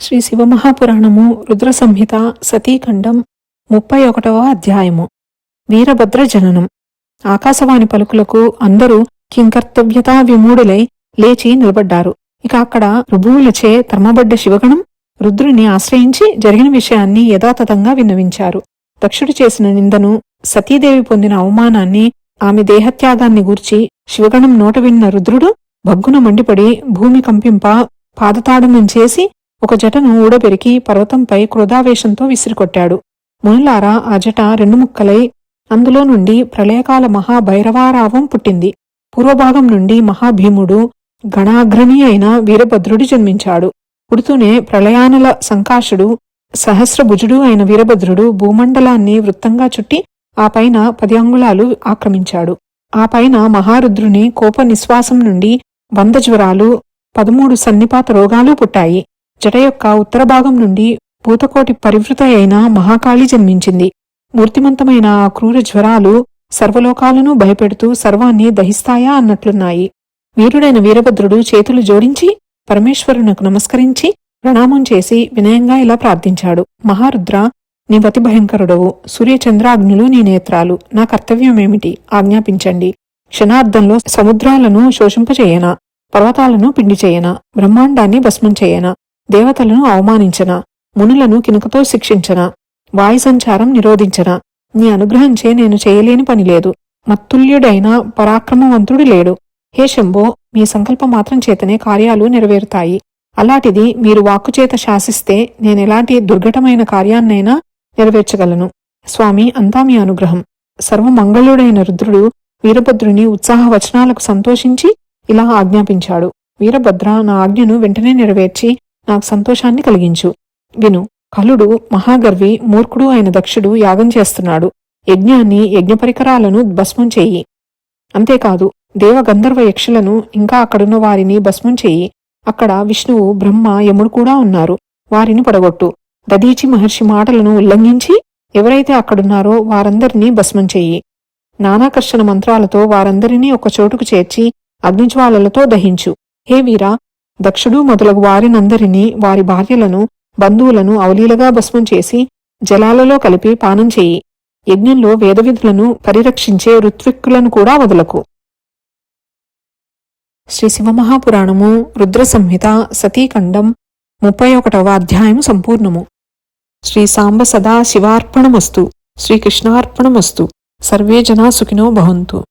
శ్రీ శివమహాపురాణము రుద్ర సంహిత సతీఖండం ముప్పై ఒకటవ అధ్యాయము. వీరభద్ర జననం ఆకాశవాణి పలుకులకు అందరూ కింకర్తవ్యతా విమూఢులై లేచి నిలబడ్డారు. ఇక అక్కడ రుభువులచే తర్మబడ్డ శివగణం రుద్రుని ఆశ్రయించి జరిగిన విషయాన్ని యథాతథంగా విన్నవించారు. దక్షుడు చేసిన నిందను సతీదేవి పొందిన అవమానాన్ని ఆమె దేహత్యాగాన్ని గూర్చి శివగణం నోట విన్న రుద్రుడు భగ్గున మండిపడి భూమి కంపింప పాదతాడనం చేసి ఒక జటను ఊడబెరికి పర్వతంపై క్రోధావేశంతో విసిరికొట్టాడు. మునులారా ఆ జట రెండు ముక్కలై అందులో నుండి ప్రళయకాల మహాభైరవారావం పుట్టింది. పూర్వభాగం నుండి మహాభీముడు గణాగ్రణి అయిన వీరభద్రుడు జన్మించాడు. పుడుతూనే ప్రళయానుల సంకాశుడు సహస్రభుజుడు అయిన వీరభద్రుడు భూమండలాన్ని వృత్తంగా చుట్టి ఆ పైన పది అంగుళాలు ఆక్రమించాడు. ఆ పైన మహారుద్రుని కోప నిశ్వాసం నుండి వంద జ్వరాలు పదమూడు సన్నిపాత రోగాలు పుట్టాయి. జట యొక్క ఉత్తర భాగం నుండి పూతకోటి పరివృత అయిన మహాకాళి జన్మించింది. మూర్తిమంతమైన ఆ క్రూర జ్వరాలు సర్వలోకాలను భయపెడుతూ సర్వాన్ని దహిస్తాయా అన్నట్లున్నాయి. వీరుడైన వీరభద్రుడు చేతులు జోడించి పరమేశ్వరునకు నమస్కరించి ప్రణామం చేసి వినయంగా ఇలా ప్రార్థించాడు. మహారుద్ర నీవతి భయంకరుడవు. సూర్యచంద్రాగ్నులు నీ నేత్రాలు. నా కర్తవ్యమేమిటి? ఆజ్ఞాపించండి. క్షణార్థంలో సముద్రాలను శోషింపచేయనా? పర్వతాలను పిండి చేయనా బ్రహ్మాండాన్ని భస్మం చేయనా? దేవతలను అవమానించనా? మునులను కినుకతో శిక్షించనా? వాయు సంచారం నిరోధించనా? నీ అనుగ్రహంచే నేను చేయలేని పని లేదు. మత్తుల్యుడైన పరాక్రమవంతుడు లేడు. హే శంభో మీ సంకల్ప మాత్రం చేతనే కార్యాలు నెరవేరుతాయి. అలాంటిది మీరు వాక్కుచేత శాసిస్తే నేనెలాంటి దుర్ఘటమైన కార్యాన్నైనా నెరవేర్చగలను. స్వామి అంతా మీ అనుగ్రహం. సర్వమంగళుడైన రుద్రుడు వీరభద్రుని ఉత్సాహ వచనాలకు సంతోషించి ఇలా ఆజ్ఞాపించాడు. వీరభద్ర నా ఆజ్ఞను వెంటనే నెరవేర్చి నాకు సంతోషాన్ని కలిగించు. విను కలుడు మహాగర్వి మూర్ఖుడు అయిన దక్షుడు యాగం చేస్తున్నాడు. యజ్ఞాన్ని యజ్ఞ పరికరాలను భస్మం చెయ్యి అంతేకాదు దేవ గంధర్వ యక్షులను ఇంకా అక్కడున్న వారిని భస్మం చెయ్యి అక్కడ విష్ణువు బ్రహ్మ యముడు కూడా ఉన్నారు. వారిని పడగొట్టు. దదీచి మహర్షి మాటలను ఉల్లంఘించి ఎవరైతే అక్కడున్నారో వారందరినీ భస్మం చెయ్యి నానాకర్షణ మంత్రాలతో వారందరినీ ఒక చోటుకు చేర్చి అగ్నిజ్వాలలతో దహించు. హే వీరా దక్షుడు మొదలగు వారినందరినీ వారి భార్యలను బంధువులను అవలీలగా భస్మం చేసి జలాలలో కలిపి పానం చేయి. యజ్ఞంలో వేదవిధులను పరిరక్షించే ఋత్విక్కులను కూడా వదలకు. శ్రీ శివమహాపురాణము రుద్ర సంహిత సతీఖండం ముప్పై ఒకటవ అధ్యాయము సంపూర్ణము. శ్రీ సాంబ సదా శివార్పణమస్తు శ్రీకృష్ణార్పణమస్తు సర్వే జనా సుఖినో భవంతు.